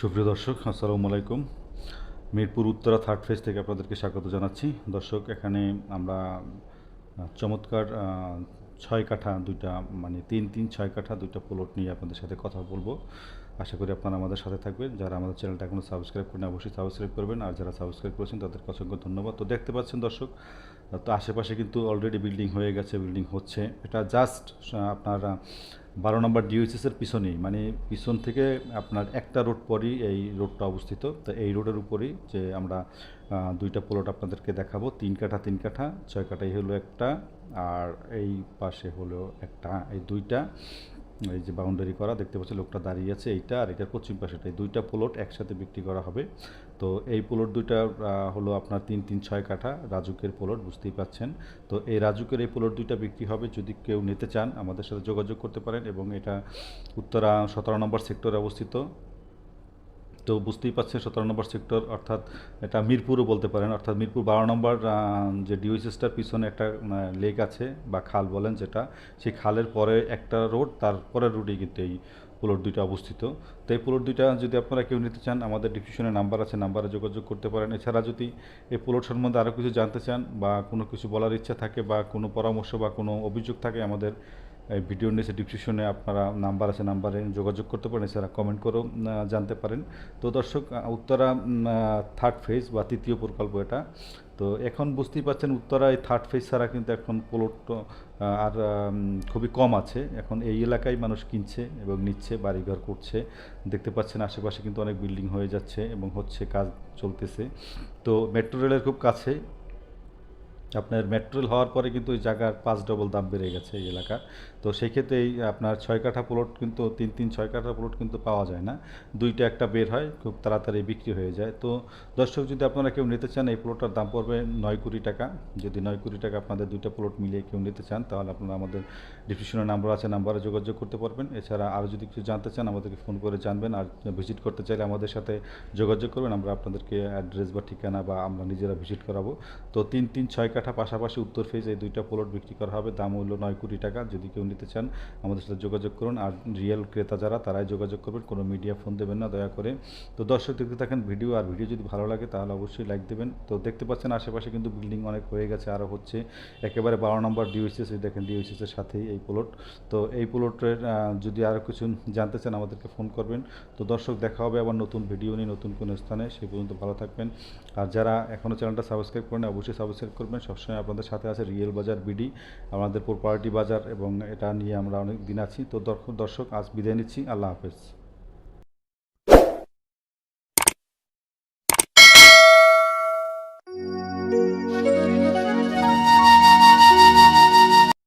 সুপ্রিয় দর্শক, আসসালামু আলাইকুম। মিরপুর উত্তরা থার্ড ফেজ থেকে আপনাদেরকে স্বাগত জানাচ্ছি। দর্শক, এখানে আমরা চমৎকার ছয় কাঠা দুইটা মানে তিন তিন ছয় কাঠা দুইটা প্লট নিয়ে আপনাদের সাথে কথা বলব। আশা করি আপনারা আমাদের সাথে থাকবেন। যারা আমাদের চ্যানেলটা এখনও সাবস্ক্রাইব করেন অবশ্যই সাবস্ক্রাইব করবেন। আর যারা সাবস্ক্রাইব করেছেন, তাদেরকে অসংখ্য ধন্যবাদ। তো দেখতে পাচ্ছেন দর্শক তো আশেপাশে কিন্তু অলরেডি বিল্ডিং হয়ে গেছে বিল্ডিং হচ্ছে। এটা জাস্ট আপনার বারো নম্বর ডিওএসএসের পিছনেই মানে পিছন থেকে আপনার একটা রোড পরই এই রোডটা অবস্থিত। তো এই রোডের উপরেই যে আমরা দুইটা প্লট আপনাদেরকে দেখাবো। তিন কাঠা তিন কাঠা, ছয় কাঠাই হলো একটা, আর এই পাশে হলো একটা, এই দুইটা। এই যে বাউন্ডারি করা, দেখতে পাচ্ছি লোকটা দাঁড়িয়ে আছে এইটা আর এটার পশ্চিম পাশেটা এই দুইটা প্লট একসাথে বিক্রি করা হবে। তো এই প্লট দুইটা হলো আপনার তিন তিন, ছয় কাঠা রাজুকের প্লট বুঝতেই পাচ্ছেন। তো এই রাজুকের এই প্লট দুইটা বিক্রি হবে। যদি কেউ নিতে চান, আমাদের সাথে যোগাযোগ করতে পারেন এবং এটা উত্তরা সতেরো নম্বর সেক্টরে অবস্থিত। তো বুঝতেই পারছেন সতেরো নম্বর সেক্টর, অর্থাৎ এটা মিরপুরও বলতে পারেন, অর্থাৎ মিরপুর বারো নম্বর যে ডিওসিসটার পিছনে একটা লেক আছে বা খাল বলেন যেটা, সেই খালের পরে একটা রোড, তার পরের রোডেই কিন্তু এই প্লট দুইটা অবস্থিত। তো এই প্লট দুইটা যদি আপনারা কেউ নিতে চান, আমাদের ডিসক্রিপশনে নাম্বার আছে, নাম্বারে যোগাযোগ করতে পারেন। এছাড়া যদি এই প্লট সম্বন্ধে আরও কিছু জানতে চান বা কোনো কিছু বলার ইচ্ছা থাকে বা কোনো পরামর্শ বা কোনো অভিযোগ থাকে আমাদের ভিডিওর নিচে ডিসক্রিপশনে আপনারা নাম্বার আছে নাম্বারে যোগাযোগ করতে পারেন, এছাড়া কমেন্ট করেও জানতে পারেন। তো দর্শক উত্তরা থার্ড ফেজ বা তৃতীয় প্রকল্প এটা। তো এখন বুঝতেই পারছেন, উত্তরা এই থার্ড ফেজ ছাড়া কিন্তু এখন প্লট আর খুবই কম আছে। এখন এই এলাকায় মানুষ কিনছে এবং নিচ্ছে, বাড়িঘর করছে। দেখতে পাচ্ছেন আশেপাশে কিন্তু অনেক বিল্ডিং হয়ে যাচ্ছে এবং হচ্ছে কাজ চলতেছে। তো মেট্রো রেলের খুব কাছে। আপনার মেট্রো রেল হওয়ার পরে কিন্তু ওই জায়গার পাঁচ ডবল দাম বেড়ে গেছে এই এলাকার তো সেই ক্ষেত্রে এই আপনার ছয় কাঠা প্লট কিন্তু, তিন তিন ছয় কাঠা প্লট কিন্তু পাওয়া যায় না। দুইটা একটা বের হয়, খুব তাড়াতাড়ি বিক্রি হয়ে যায়। তো দর্শক, যদি আপনারা কেউ নিতে চান, এই প্লটটার দাম পড়বে নয় কোটি টাকা। যদি নয় কোটি টাকা আপনাদের দুইটা প্লট মিলিয়ে কেউ নিতে চান, তাহলে আপনারা আমাদের ডিসক্রিপশনে নাম্বার আছে নাম্বারে যোগাযোগ করতে পারবেন। এছাড়া আরও যদি কিছু জানতে চান, আমাদেরকে ফোন করে জানবেন। আর ভিজিট করতে চাইলে আমাদের সাথে যোগাযোগ করবেন। আমরা আপনাদেরকে অ্যাড্রেস বা ঠিকানা বা আমরা নিজেরা ভিজিট করাবো। তো তিন তিন, ছয় কাঠা পাশাপাশি উত্তর ফেজ এই দুইটা প্লট বিক্রি করা হবে। দাম হলো নয় কোটি টাকা। যদি কেউ নিতে চান, আমাদের সাথে যোগাযোগ করুন। আর রিয়েল ক্রেতা যারা, তারাই যোগাযোগ করবেন। কোনো মিডিয়া ফোন দেবেন না, দয়া করে। তো দর্শক দেখতে থাকেন ভিডিও আর ভিডিও যদি ভালো লাগে, তাহলে অবশ্যই লাইক দেবেন। তো দেখতে পাচ্ছেন, আশেপাশে কিন্তু বিল্ডিং অনেক হয়ে গেছে আরও হচ্ছে একেবারে বারো নম্বর ডিওসিএস দেখেন ডিওসিএসের সাথেই এই প্লট তো এই প্লটের যদি আরও কিছু জানতে চান, আমাদেরকে ফোন করবেন। তো দর্শক, দেখা হবে আবার নতুন ভিডিও নিয়ে নতুন কোনো স্থানে। সেই পর্যন্ত ভালো থাকবেন। আর যারা এখনও চ্যানেলটা সাবস্ক্রাইব করেন অবশ্যই সাবস্ক্রাইব করবেন। সবসময় আপনাদের সাথে আছে রিয়েল বাজার বিডি, আমাদের প্রপার্টি বাজার এবং এটা নিয়ে আমরা অনেক দিন আছি। তো দর্শক, আজ বিদায় নিচ্ছি। আল্লাহ হাফেজ।